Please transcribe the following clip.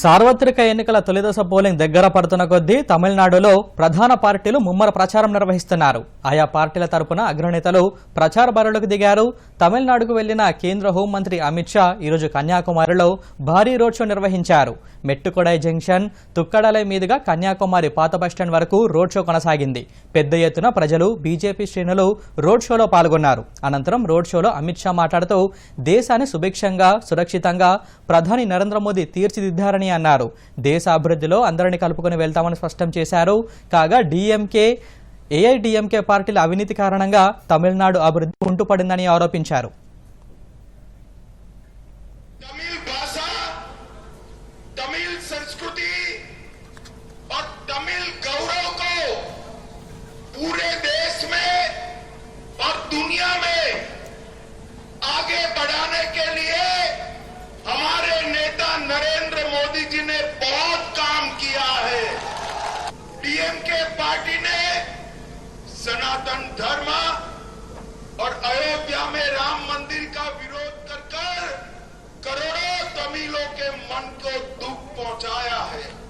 సార్వత్రిక ఎన్నికల తొలిదశ పోలింగ్ దగ్గర పడుతున్న కొద్దీ తమిళనాడులో ప్రధాన పార్టీలు ముమ్మర ప్రచారం నిర్వహిస్తున్నారు. ఆయా పార్టీల తరపున అగ్రనేతలు ప్రచార బరులకు దిగారు. తమిళనాడుకు వెళ్ళిన కేంద్ర హోంమంత్రి అమిత్ షా ఈరోజు కన్యాకుమారిలో భారీ రోడ్ షో నిర్వహించారు. మెట్టుకొడై జంక్షన్ తుక్కడలై మీదుగా కన్యాకుమారి పాత బస్టాండ్ వరకు రోడ్ షో కొనసాగింది. పెద్ద ఎత్తున ప్రజలు బీజేపీ శ్రేణులు రోడ్ షోలో పాల్గొన్నారు. అనంతరం రోడ్ షోలో అమిత్ షా మాట్లాడుతూ దేశాన్ని సుభిక్షంగా సురక్షితంగా ప్రధాని నరేంద్ర మోదీ తీర్చిదిద్దారని అన్నారు. దేశ అభివృద్ధిలో అందరినీ కలుపుకొని వెళ్తామని స్పష్టం చేశారు. కాగా డిఎంకే ఏఐడిఎంకే పార్టీల అవినీతి కారణంగా తమిళనాడు అభివృద్ధి కుంటుపడిందని ఆరోపించారు. डीएमके पार्टी ने सनातन धर्म और अयोध्या में राम मंदिर का विरोध कर कर करोड़ों तमिलों के मन को दुख पहुँचाया है।